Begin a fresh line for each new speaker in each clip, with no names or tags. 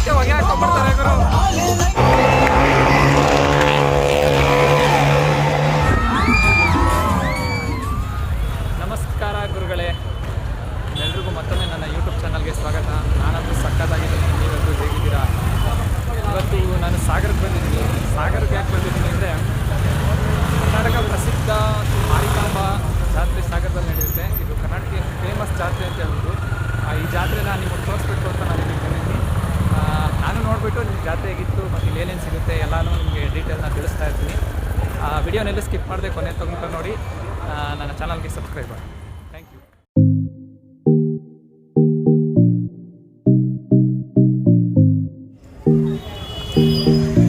ಮತ್ತೆ ಹೊಗೆ ಹಾಕೊಂಡ್ಬಿಡ್ತಾರೆ ಗುರು ನಮಸ್ಕಾರ ಗುರುಗಳೇ. ಎಲ್ರಿಗೂ ಮತ್ತೊಮ್ಮೆ ನನ್ನ ಯೂಟ್ಯೂಬ್ ಚಾನಲ್ಗೆ ಸ್ವಾಗತ. ನಾನಂತೂ ಸಕ್ಕತ್ತಾಗಿದ್ದೀನಿ ನೀವಂತೂ ಹೇಗಿದ್ದೀರಾ? ಇವತ್ತು ನಾನು ಸಾಗರಕ್ಕೆ ಬಂದಿದ್ದೀನಿ. ಸಾಗರಕ್ಕೆ ಯಾಕೆ ಬಂದಿದ್ದೀನಿ ಅಂದರೆ, ಕರ್ನಾಟಕ ಪ್ರಸಿದ್ಧ ಮಾರಿಕಾಂಬ ಜಾತ್ರೆ ಸಾಗರದಲ್ಲಿ ನಡೆಯುತ್ತೆ. ಇದು ಕರ್ನಾಟಕ ಫೇಮಸ್ ಜಾತ್ರೆ ಅಂತ ಹೇಳ್ಬೋದು. ಈ ಜಾತ್ರೆ ನಾನು ನಿಮಗೆ ತೋರಿಸ್ಬೇಕು ಅಂತ ನಾನು ಇಲ್ಲಿ ಬಂದಿದ್ದೀನಿ ಆ, ನಾನು ನೋಡಿಬಿಟ್ಟು ನಿಮ್ಮ ಜಾತ್ರೆ ಹೇಗಿತ್ತು ಮತ್ತು ಇಲ್ಲಿ ಏನೇನು ಸಿಗುತ್ತೆ ಎಲ್ಲನೂ ನಿಮಗೆ ಡೀಟೇಲ್ನ ತಿಳಿಸ್ತಾ ಇರ್ತೀನಿ ಆ ವಿಡಿಯೋನೆಲ್ಲ ಸ್ಕಿಪ್ ಮಾಡದೆ ಕೊನೆ ತಗೊಂಡು ನೋಡಿ. ನನ್ನ ಚಾನಲ್ಗೆ ಸಬ್ಸ್ಕ್ರೈಬ್ ಮಾಡಿ. ಥ್ಯಾಂಕ್ ಯು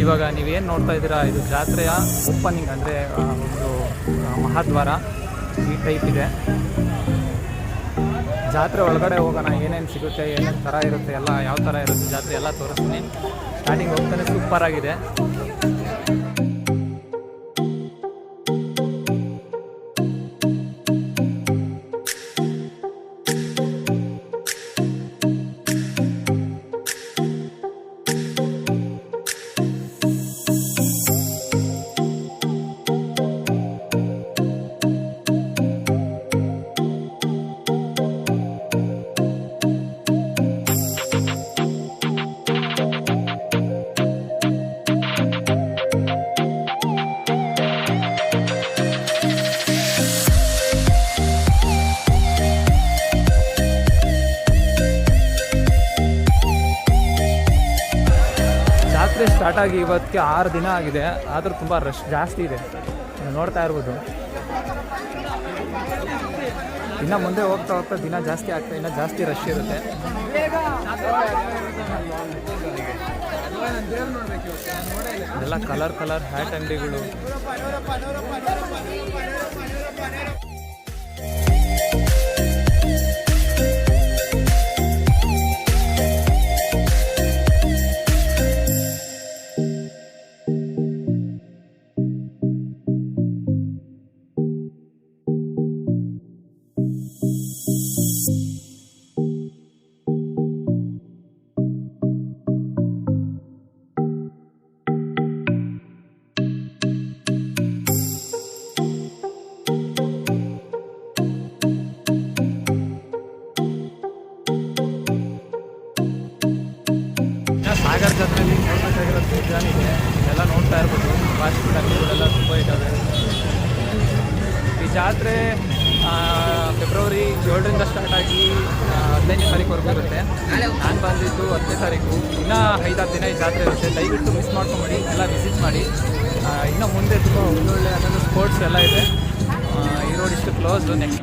ಇವಾಗ ನೀವೇನು ನೋಡ್ತಾ ಇದ್ದೀರಾ? ಇದು ಜಾತ್ರೆಯ ಓಪನಿಂಗ್ ಅಂದರೆ ಒಂದು ಮಹಾದ್ವಾರ ಈ ಟೈಪ್ ಇದೆ. ಜಾತ್ರೆ ಒಳಗಡೆ ಹೋಗೋಣ, ಏನೇನು ಸಿಗುತ್ತೆ, ಏನೇನು ಥರ ಇರುತ್ತೆ, ಎಲ್ಲ ಯಾವ ಥರ ಇರುತ್ತೆ, ಜಾತ್ರೆ ಎಲ್ಲ ತೋರಿಸ್ತೀನಿ. ಸ್ಟಾರ್ಟಿಂಗ್ ಹೋಗ್ತಾನೆ ಸೂಪರ್ ಆಗಿದೆ ಜಾತ್ರೆ ಸ್ಟಾರ್ಟ್ ಆಗಿ ಇವತ್ತಿಗೆ ಆರು ದಿನ ಆಗಿದೆ, ಆದರೂ ತುಂಬ ರಶ್ ಜಾಸ್ತಿ ಇದೆ. ನೋಡ್ತಾ ಇರ್ಬೋದು. ಇನ್ನು ಮುಂದೆ ಹೋಗ್ತಾ ಹೋಗ್ತಾ ದಿನ ಜಾಸ್ತಿ ಆಗ್ತಾ, ಇನ್ನೂ ಜಾಸ್ತಿ ರಶ್ ಇರುತ್ತೆ. ಎಲ್ಲ ಕಲರ್ ಕಲರ್ ಹ್ಯಾಟ್ ಅಂಗಡಿಗಳು. ಫಾಸ್ಟ್ ಫುಡ್ ಅಂಗಡಿಗಳೆಲ್ಲ ತುಂಬ ಇದ್ದಾವೆ ಈ ಜಾತ್ರೆ ಫೆಬ್ರವರಿ ಏಳರಿಂದ ಸ್ಟಾರ್ಟ್ ಆಗಿ ಹದಿನೈದನೇ ತಾರೀಕುವರೆಗೂ ಇರುತ್ತೆ. ನಾನು ಬಂದಿದ್ದು ಹತ್ತನೇ ತಾರೀಕು. ಇನ್ನೂ ಐದಾರು ದಿನ ಈ ಜಾತ್ರೆ ಇರುತ್ತೆ. ದಯವಿಟ್ಟು ಮಿಸ್ ಮಾಡ್ಕೊಂಬೇಡಿ, ಎಲ್ಲ ವಿಸಿಟ್ ಮಾಡಿ. ಇನ್ನೂ ಮುಂದೆ ತುಂಬ ಒಳ್ಳೊಳ್ಳೆ, ಅದೊಂದು ಸ್ಪೋರ್ಟ್ಸ್ ಎಲ್ಲ ಇದೆ. ಈ ರೋಡ್ ಇಷ್ಟು ಕ್ಲೋಸ್ ನೆಕ್ಸ್ಟ್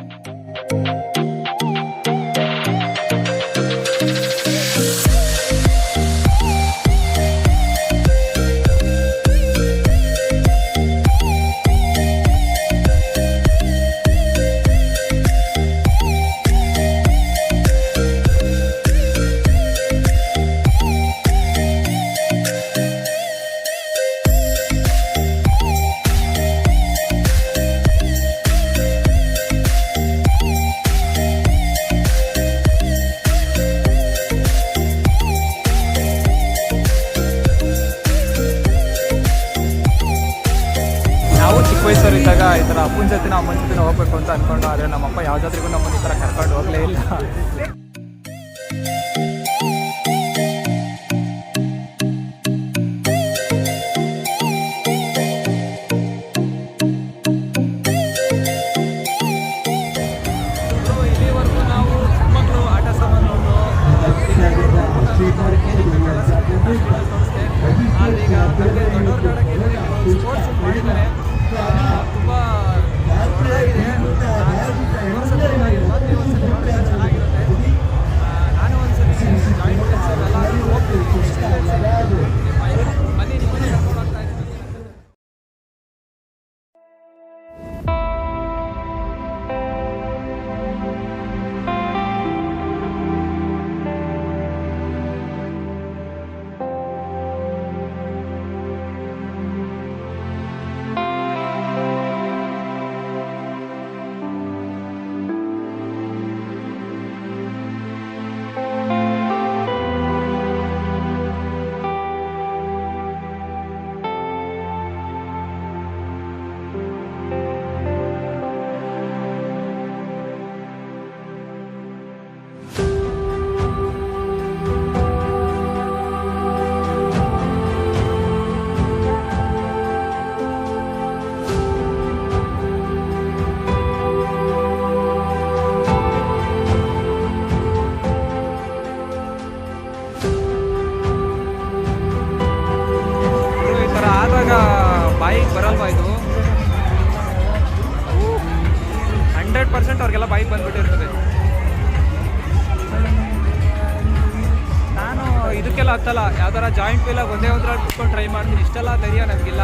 ಚಿಕ್ಕ ವಯಸ್ಸಲ್ಲಿದ್ದಾಗ ಈ ಥರ ಅಪ್ಪನ ಜೊತೆ ಅಮ್ಮನ ಜೊತೆ ಹೋಗ್ಬೇಕು ಅಂತ ಅನ್ಕೊಂಡು, ಆದರೆ ನಮ್ಮಪ್ಪ ಯಾವ ಜಾತ್ರೆಗೂ ನಮ್ಮನ್ನ ಈ ಥರ ಕರ್ಕೊಂಡು ಹೋಗಲೇ ಇಲ್ಲ. Thank ಇಲ್ಲಿವರೆಗೂ ಇದಕ್ಕೆಲ್ಲ ಹತ್ತಲ್ಲ ಯಾವ್ದಾರ ಜಾಯಿಂಟ್ ವೀಲಾಗ ಒಂದೇ ಒಂದ್ರಲ್ಲಿ ಕುತ್ಕೊಂಡು ಟ್ರೈ ಮಾಡ್ತೀನಿ. ಇಷ್ಟೆಲ್ಲ ಧೈರ್ಯ ನನಗಿಲ್ಲ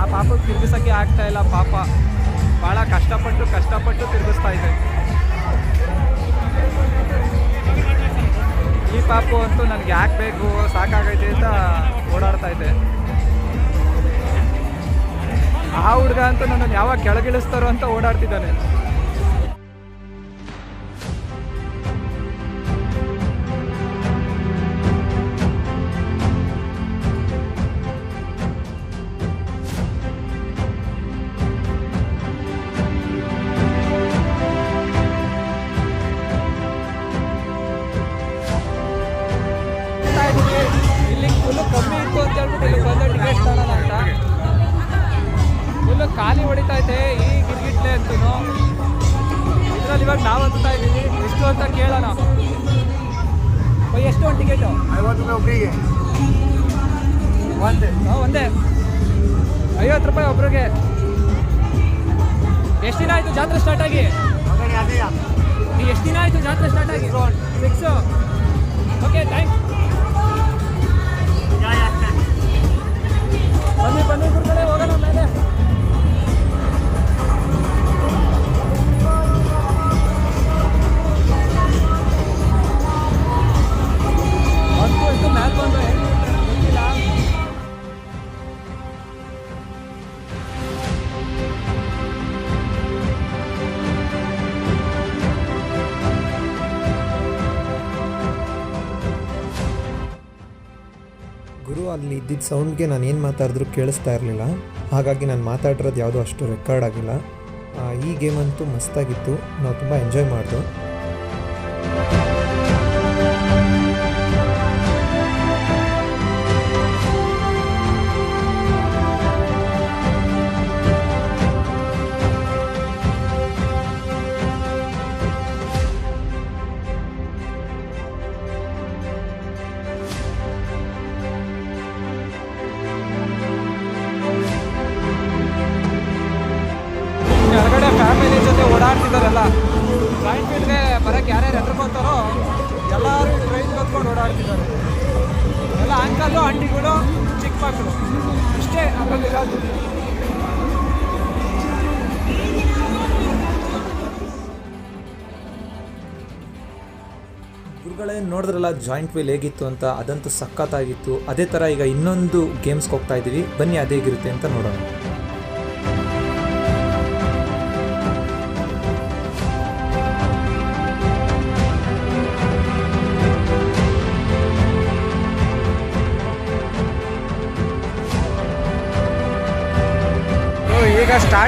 ಆ ಪಾಪ ತಿರುಗಿಸೋಕ್ಕೆ ಆಗ್ತಾ ಇಲ್ಲ ಪಾಪ. ಭಾಳ ಕಷ್ಟಪಟ್ಟು ಕಷ್ಟಪಟ್ಟು ತಿರುಗಿಸ್ತಾ ಇದೆ. ಈ ಪಾಪು ಅಂತೂ ನನಗೆ ಯಾಕೆ ಬೇಕು? ಸಾಕಾಗೈತೆ ಅಂತ ಓಡಾಡ್ತಾ ಇದೆ. ಆ ಹುಡುಗ ಅಂತೂ ನನ್ನನ್ನು ಯಾವಾಗ ಕೆಳಗಿಳಿಸ್ತಾರೋ ಅಂತ ಓಡಾಡ್ತಿದ್ದಾನೆ. ಖಾಲಿ ಹೊಡಿತೈತೆ ಈ ಗಿರ್ಗಿಟ್ಲೆ ಅಂತೂ. ಇದ್ರಲ್ಲಿ ಇವಾಗ ನಾವು ಹತ್ತಾ ಇದ್ದೀವಿ. ಎಷ್ಟು ಅಂತ ಕೇಳೋಣ. ಎಷ್ಟು ಒಂದು ಟಿಕೆಟು?
ಐವತ್ತು ರೂಪಾಯಿ ಒಬ್ಬರಿಗೆ ಒಂದೇ.
ಹಾಂ ಒಂದೇ. ಐವತ್ತು ರೂಪಾಯಿ ಒಬ್ರಿಗೆ. ಎಷ್ಟು ದಿನ ಆಯಿತು ಜಾತ್ರೆ ಸ್ಟಾರ್ಟ್ ಆಗಿ? ಎಷ್ಟು ದಿನ ಆಯಿತು ಜಾತ್ರೆ ಸ್ಟಾರ್ಟ್ ಆಗಿ? ಸಿಕ್ಸು ಓಕೆ ಥ್ಯಾಂಕ್ಸ್ ಬನ್ನಿ ಬನ್ನಿ ಗುರುಗಳೇ
ಇದ್ದಿದ್ದ ಸೌಂಡ್ಗೆ ನಾನು ಏನು ಮಾತಾಡಿದ್ರು ಕೇಳಿಸ್ತಾ ಇರಲಿಲ್ಲ. ಹಾಗಾಗಿ ನಾನು ಮಾತಾಡಿರೋದು ಯಾವುದೂ ಅಷ್ಟು ರೆಕಾರ್ಡ್ ಆಗಿಲ್ಲ. ಈ ಗೇಮ್ ಅಂತೂ ಮಸ್ತಾಗಿತ್ತು. ನಾವು ತುಂಬ ಎಂಜಾಯ್ ಮಾಡಿದ್ವು
ಓಡಾಡ್ತಿದ್ದಾರಲ್ಲ ಜಾಯಿಂಟ್ ಫೀಲ್ಡ್ಗೆ ಬರೋಕ್ಕೆ ಯಾರ್ಯಾರು ಹೆದರ್ಕೊತಾರೋ ಎಲ್ಲರೂ ಟ್ರೈನ್ ಕತ್ಕೊಂಡು ಓಡಾಡ್ತಿದ್ದಾರೆ. ಎಲ್ಲ ಅಂಕಲ್ಲು ಅಂಟಿಗಳು ಚಿಕ್ಕ ಮಕ್ಕಳು ಇಷ್ಟೇ ಅದ್ರಲ್ಲಿರೋದು
ಗುರುಗಳೇ, ನೋಡಿದ್ರಲ್ಲ ಜಾಯಿಂಟ್ ವೀಲ್ ಹೇಗಿತ್ತು ಅಂತ? ಅದಂತೂ ಸಖತ್ತಾಗಿತ್ತು. ಅದೇ ಥರ ಈಗ ಇನ್ನೊಂದು ಗೇಮ್ಸ್ಗೆ ಹೋಗ್ತಾ ಇದ್ದೀವಿ. ಬನ್ನಿ, ಅದೇ ಹೇಗಿರುತ್ತೆ ಅಂತ ನೋಡೋಣ.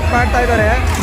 ಈಗ ಸ್ಟಾರ್ಟ್ ಮಾಡ್ತಾ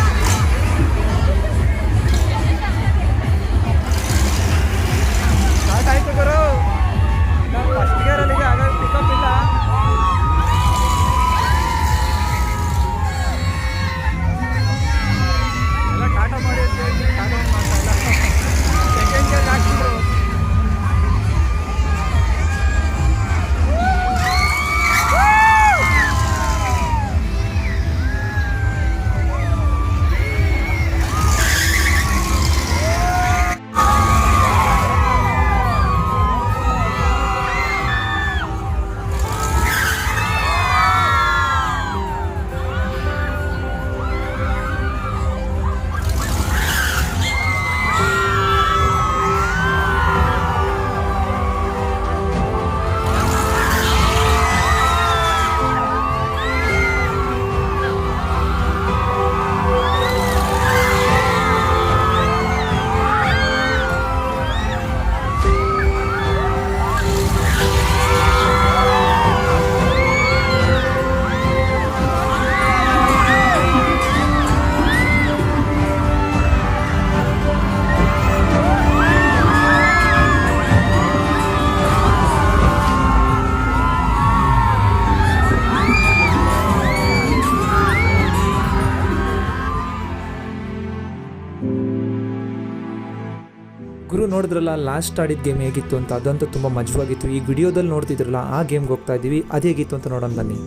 ಗುರು
ನೋಡಿದ್ರಲ್ಲ ಲಾಸ್ಟ್ ಆಡಿದ ಗೇಮ್ ಹೇಗಿತ್ತು ಅಂತ, ಅದಂತೂ ತುಂಬ ಮಜವಾಗಿತ್ತು. ಈ ವಿಡಿಯೋದಲ್ಲಿ ನೋಡ್ತಿದ್ರಲ್ಲ ಆ ಗೇಮ್ಗೆ ಹೋಗ್ತಾ ಇದ್ದೀವಿ, ಅದು ಹೇಗಿತ್ತು ಅಂತ ನೋಡೋಣ ಬನ್ನಿ.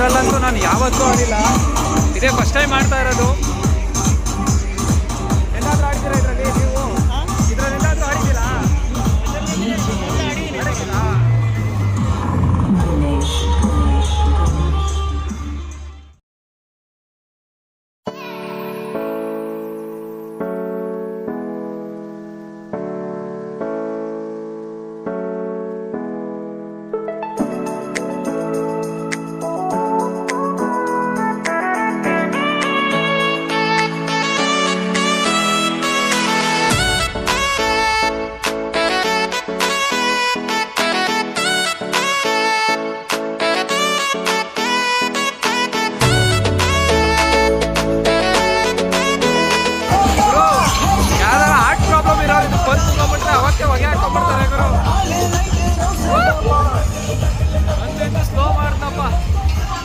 ಅಂತೂ ನಾನು ಯಾವತ್ತೂ ಆಡಿಲ್ಲ. ಇದೇ ಫಸ್ಟ್ ಟೈಮ್ ಮಾಡ್ತಾ ಇರೋದು. ಎಲ್ಲಾದ್ರೂ ಆಡಿದ್ದೀರಾ ಇದರಲ್ಲಿ ನೀವು? ಇದರಲ್ಲಿ ಎಲ್ಲಾದ್ರೂ ಆಡಿದ್ದೀರಾ?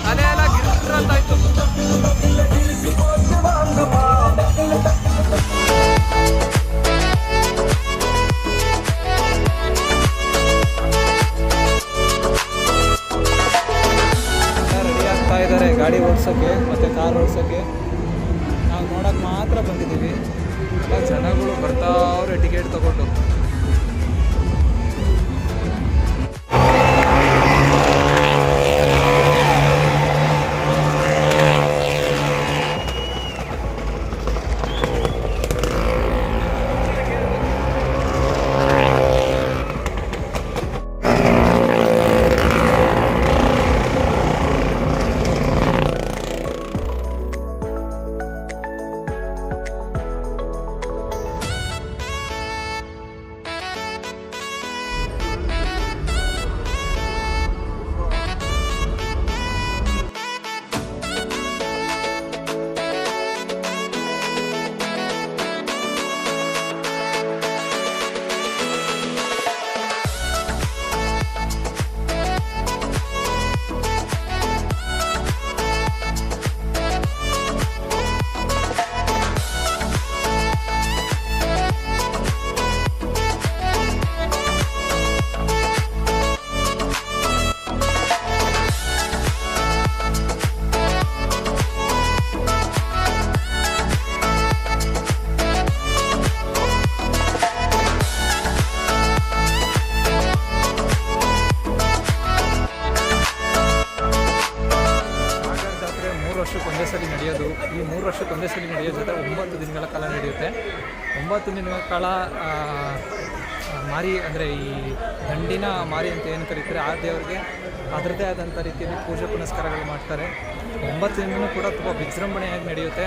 Allez, la grille. ನಡೆಯುತ್ತೆ. ಒಂಬತ್ತು ದಿನಗಳ ಮಾರಿ, ಅಂದರೆ ಈ ದಂಡಿನ ಮಾರಿ ಅಂತ ಏನು ಕರೀತಾರೆ, ಆ ದೇವರಿಗೆ ಅದರದ್ದೇ ಆದಂಥ ರೀತಿಯಲ್ಲಿ ಪೂಜೆ ಪುನಸ್ಕಾರಗಳು ಮಾಡ್ತಾರೆ. ಒಂಬತ್ತು ದಿನವೂ ಕೂಡ ತುಂಬ ವಿಜೃಂಭಣೆಯಾಗಿ ನಡೆಯುತ್ತೆ.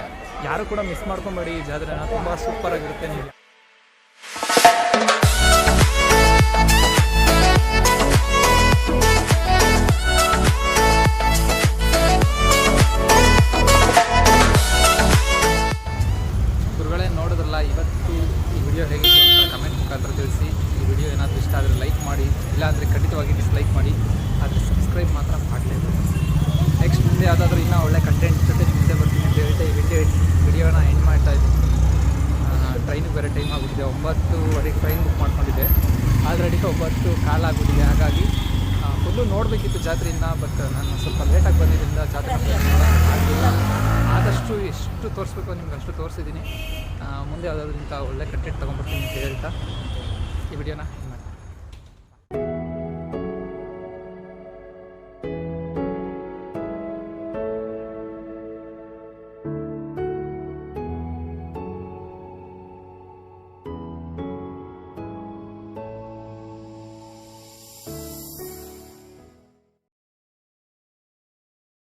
ಯಾರು ಕೂಡ ಮಿಸ್ ಮಾಡ್ಕೊಬೇಡಿ ಈ ಜಾತ್ರೆನ, ತುಂಬ ಸೂಪರಾಗಿರುತ್ತೆ ನೀವು. ಆದಷ್ಟು ಎಷ್ಟು ತೋರಿಸ್ಬೇಕು ನಿಮ್ಗೆ ಅಷ್ಟು ತೋರಿಸಿದ್ದೀನಿ. ಮುಂದೆ ಯಾವುದಾದ್ರಿಂದ ಒಳ್ಳೆ ಕಂಟೆಂಟ್ ತೊಗೊಂಡ್ಬರ್ತೀನಿ ಅಂತ ಹೇಳ್ತಾ ಈ ವಿಡಿಯೋನ.